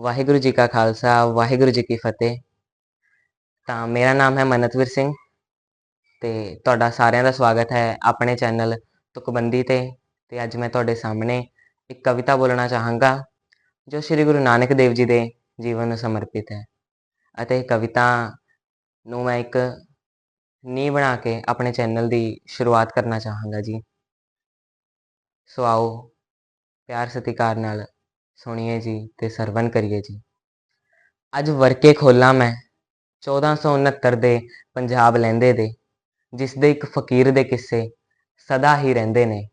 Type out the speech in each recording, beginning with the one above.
ਵਾਹਿਗੁਰੂ ਜੀ ਕਾ ਖਾਲਸਾ, ਵਾਹਿਗੁਰੂ ਜੀ ਕੀ ਫਤਿਹ। ਤਾਂ ਮੇਰਾ ਨਾਮ ਹੈ ਮਨਤਵੀਰ ਸਿੰਘ ਤੇ ਤੁਹਾਡਾ ਸਾਰਿਆਂ ਦਾ ਸਵਾਗਤ ਹੈ ਆਪਣੇ ਚੈਨਲ ਤੁਕਬੰਦੀ ਤੇ। ਤੇ ਅੱਜ ਮੈਂ ਤੁਹਾਡੇ ਸਾਹਮਣੇ ਇੱਕ ਕਵਿਤਾ ਬੋਲਣਾ ਚਾਹਾਂਗਾ, ਜੋ ਸ੍ਰੀ ਗੁਰੂ ਨਾਨਕ ਦੇਵ ਜੀ ਦੇ ਜੀਵਨ ਨੂੰ ਸਮਰਪਿਤ ਹੈ। ਅਤੇ ਇਹ ਕਵਿਤਾ ਨੂੰ ਮੈਂ ਇੱਕ ਨੀ ਬਣਾ ਕੇ ਆਪਣੇ ਚੈਨਲ ਦੀ ਸ਼ੁਰੂਆਤ ਕਰਨਾ ਚਾਹਾਂਗਾ ਜੀ। ਸੋ ਆਓ, ਪਿਆਰ ਸਤਿਕਾਰ ਨਾਲ ਸੁਣੀਏ ਜੀ ਤੇ ਸਰਵਨ ਕਰੀਏ ਜੀ। ਅੱਜ ਵਰਕੇ ਖੋਲਾਂ ਮੈਂ 1469 ਦੇ ਪੰਜਾਬ ਲਹਿੰਦੇ ਦੇ, ਜਿਸ ਦੇ ਇੱਕ ਫਕੀਰ ਦੇ ਕਿੱਸੇ ਸਦਾ ਹੀ ਰਹਿੰਦੇ ਨੇ।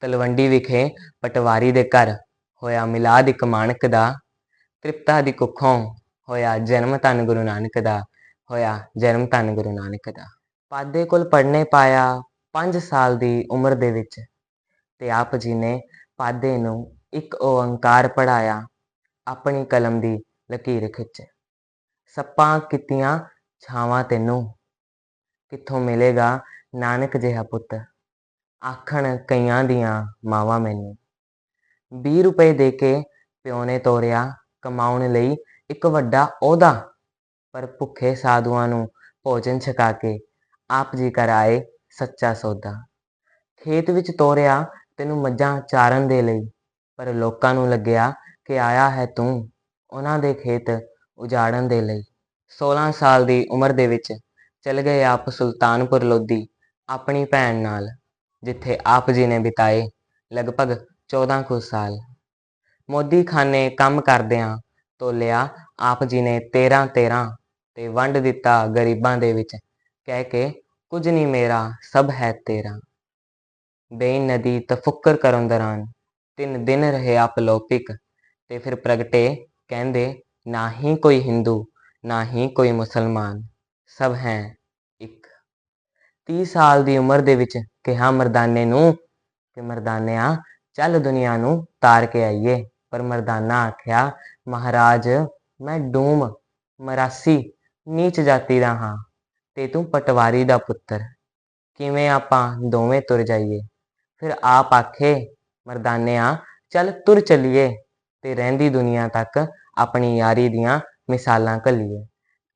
ਤਲਵੰਡੀ ਵਿਖੇ ਪਟਵਾਰੀ ਦੇ ਘਰ ਹੋਇਆ ਮਿਲਾਦ ਇੱਕ ਮਾਨਕ ਦਾ, ਤ੍ਰਿਪਤਾ ਦੀ ਕੁੱਖੋਂ ਹੋਇਆ ਜਨਮ ਧੰਨ ਗੁਰੂ ਨਾਨਕ ਦਾ, ਹੋਇਆ ਜਨਮ ਧੰਨ ਗੁਰੂ ਨਾਨਕ ਦਾ। ਪਾਦੇ ਕੋਲ ਪੜਨੇ ਪਾਇਆ 5 ਸਾਲ ਦੀ ਉਮਰ ਦੇ ਵਿੱਚ ਤੇ ਆਪ ਜੀ ਨੇ ਪਾਦੇ ਨੂੰ ਇੱਕ ਓੰਕਾਰ ਪੜਾਇਆ ਆਪਣੀ ਕਲਮ ਦੀ ਲਕੀਰ ਖਿੱਚ। ਸੱਪਾਂ ਕਿਤੀਆਂ ਛਾਵਾਂ ਤੈਨੂੰ, ਕਿੱਥੋਂ ਮਿਲੇਗਾ ਨਾਨਕ ਜਿਹਾ ਪੁੱਤ? ਆਖਣ ਕਈਆਂ ਦੀਆਂ ਮਾਵਾਂ ਮੈਨੂੰ। 20 ਰੁਪਏ ਦੇ ਕੇ ਪਿਓ ਨੇ ਤੋਰਿਆ ਕਮਾਉਣ ਲਈ ਇੱਕ ਵੱਡਾ ਅਹੁਦਾ, ਪਰ ਭੁੱਖੇ ਸਾਧੂਆਂ ਨੂੰ ਭੋਜਨ ਛਕਾ ਕੇ ਆਪ ਜੀ ਕਰ ਆਏ ਸੱਚਾ ਸੌਦਾ। ਖੇਤ ਵਿੱਚ ਤੋਰਿਆ ਤੈਨੂੰ ਮੱਝਾਂ ਚਾਰਨ ਦੇ ਲਈ। ਪਰ ਲੋਕਾਂ ਨੂੰ ਲੱਗਿਆ ਕਿ ਆਇਆ ਹੈ ਤੂੰ ਉਹਨਾਂ ਦੇ ਖੇਤ ਉਜਾੜਨ ਦੇ ਲਈ। 16 ਸਾਲ ਦੀ ਉਮਰ ਦੇ ਵਿੱਚ ਚਲੇ ਗਏ ਆਪ ਸੁਲਤਾਨਪੁਰ ਲੋਧੀ ਆਪਣੀ ਭੈਣ ਨਾਲ, ਜਿੱਥੇ ਆਪ ਜੀ ਨੇ ਬਿਤਾਏ ਲਗਭਗ 14 ਕੁ ਸਾਲ। ਮੋਦੀ ਖਾਨੇ ਕੰਮ ਕਰਦਿਆਂ ਤੋਲਿਆ ਆਪ ਜੀ ਨੇ 13 13 ਤੇ ਵੰਡ ਦਿੱਤਾ ਗਰੀਬਾਂ ਦੇ ਵਿੱਚ, ਕਹਿ ਕੇ, ਕੁਝ ਨਹੀਂ ਮੇਰਾ, ਸਭ ਹੈ ਤੇਰਾ। ਬੇਨ ਨਦੀ ਤਫੱਕਰ ਕਰਨ ਦੌਰਾਨ ਤਿੰਨ ਦਿਨ ਰਹੇ ਆਪ ਤੇ ਫਿਰ ਪ੍ਰਗਟੇ, ਕਹਿੰਦੇ, ਨਾ ਹੀ ਕੋਈ ਹਿੰਦੂ, ਨਾ ਹੀ ਕੋਈ ਮੁਸਲਮਾਨ, ਸਭ ਹੈ ਇੱਕ। 30 ਸਾਲ ਦੀ ਉਮਰ ਦੇ ਵਿੱਚ ਕਿਹਾ ਮਰਦਾਨੇ ਨੂੰ ਕਿ ਮਰਦਾਨਿਆ, ਚੱਲ ਦੁਨੀਆ ਨੂੰ ਤਾਰ ਕੇ ਆਈਏ। ਪਰ ਮਰਦਾਨਾ ਆਖਿਆ, ਮਹਾਰਾਜ, ਮੈਂ ਡੂਮ, ਮਰਾਸੀ, ਨੀਚ ਜਾਤੀ ਦਾ ਹਾਂ ਤੇ ਤੂੰ ਪਟਵਾਰੀ ਦਾ ਪੁੱਤਰ। ਕਿਵੇਂ ਆਪਾਂ ਦੋਵੇਂ ਤੁਰ ਜਾਈਏ? ਫਿਰ ਆਪ ਆਖੇ ਮਰਦਾਨਿਆਂ ਚੱਲ ਤੁਰ ਚੱਲੀਏ ਤੇ ਰਹਿੰਦੀ ਦੁਨੀਆ ਤੱਕ ਆਪਣੀ ਯਾਰੀ ਦੀਆਂ ਮਿਸਾਲਾਂ ਘੱਲੀਏ।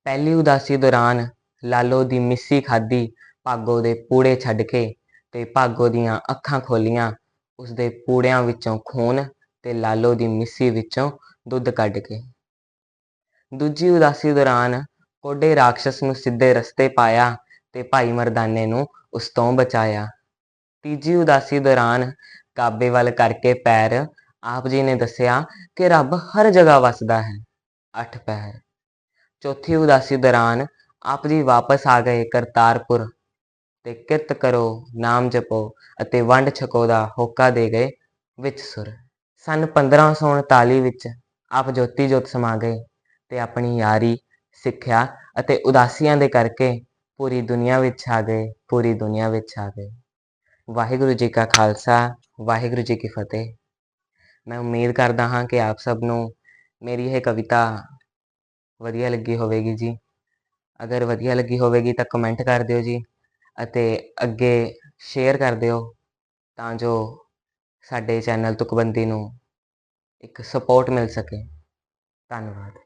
ਪਹਿਲੀ ਉਦਾਸੀ ਦੌਰਾਨ ਲਾਲੋ ਦੀ ਮਿੱਸੀ ਖਾਦੀ ਭਾਗੋ ਦੇ ਪੂੜੇ ਛੱਡ ਕੇ ਤੇ ਭਾਗੋ ਦੀਆਂ ਅੱਖਾਂ ਖੋਲੀਆਂ, ਉਸਦੇ ਪੂੜਿਆਂ ਵਿੱਚੋਂ ਖੂਨ ਤੇ ਲਾਲੋ ਦੀ ਮਿੱਸੀ ਵਿੱਚੋਂ ਦੁੱਧ ਕੱਢ ਕੇ। ਦੂਜੀ ਉਦਾਸੀ ਦੌਰਾਨ ਕੋਡੇ ਰਾਖਸ਼ ਨੂੰ ਸਿੱਧੇ ਰਸਤੇ ਪਾਇਆ ਤੇ ਭਾਈ ਮਰਦਾਨੇ ਨੂੰ ਉਸ ਤੋਂ ਬਚਾਇਆ। ਤੀਜੀ ਉਦਾਸੀ ਦੌਰਾਨ ਕਾਬੇ ਵੱਲ ਕਰਕੇ ਪੈਰ ਆਪ ਜੀ ਨੇ ਦੱਸਿਆ ਕਿ ਰੱਬ ਹਰ ਜਗ੍ਹਾ ਵਸਦਾ ਹੈ, ਅੱਠ ਪੈਰ। ਚੌਥੀ ਉਦਾਸੀ ਦੌਰਾਨ ਆਪ ਜੀ ਵਾਪਸ ਆ ਗਏ ਕਰਤਾਰਪੁਰ ਤੇ ਕਿਰਤ ਕਰੋ, ਨਾਮ ਜਪੋ ਅਤੇ ਵੰਡ ਛਕੋ ਦਾ ਹੋਕਾ ਦੇ ਗਏ ਵਿੱਚ ਸੁਰ। ਸਨ 1539 ਵਿੱਚ ਆਪ ਜੋਤੀ ਜੋਤ ਸਮਾ ਗਏ ਤੇ ਆਪਣੀ ਯਾਰੀ, ਸਿੱਖਿਆ ਅਤੇ ਉਦਾਸੀਆਂ ਦੇ ਕਰਕੇ ਪੂਰੀ ਦੁਨੀਆ ਵਿੱਚ ਆ ਗਏ, ਪੂਰੀ ਦੁਨੀਆ ਵਿੱਚ ਆ ਗਏ। ਵਾਹਿਗੁਰੂ ਜੀ ਕਾ ਖਾਲਸਾ, ਵਾਹਿਗੁਰੂ ਜੀ ਕੀ ਫਤਿਹ। ਮੈਂ ਉਮੀਦ ਕਰਦਾ ਹਾਂ ਕਿ ਆਪ ਸਭ ਨੂੰ ਮੇਰੀ ਇਹ ਕਵਿਤਾ ਵਧੀਆ ਲੱਗੀ ਹੋਵੇਗੀ ਜੀ। ਅਗਰ ਵਧੀਆ ਲੱਗੀ ਹੋਵੇਗੀ ਤਾਂ ਕਮੈਂਟ ਕਰ ਦਿਓ ਜੀ ਅਤੇ ਅੱਗੇ ਸ਼ੇਅਰ ਕਰ ਦਿਓ ਤਾਂ ਜੋ ਸਾਡੇ ਚੈਨਲ ਤੁਕਬੰਦੀ ਨੂੰ ਇੱਕ ਸਪੋਰਟ ਮਿਲ ਸਕੇ। ਧੰਨਵਾਦ।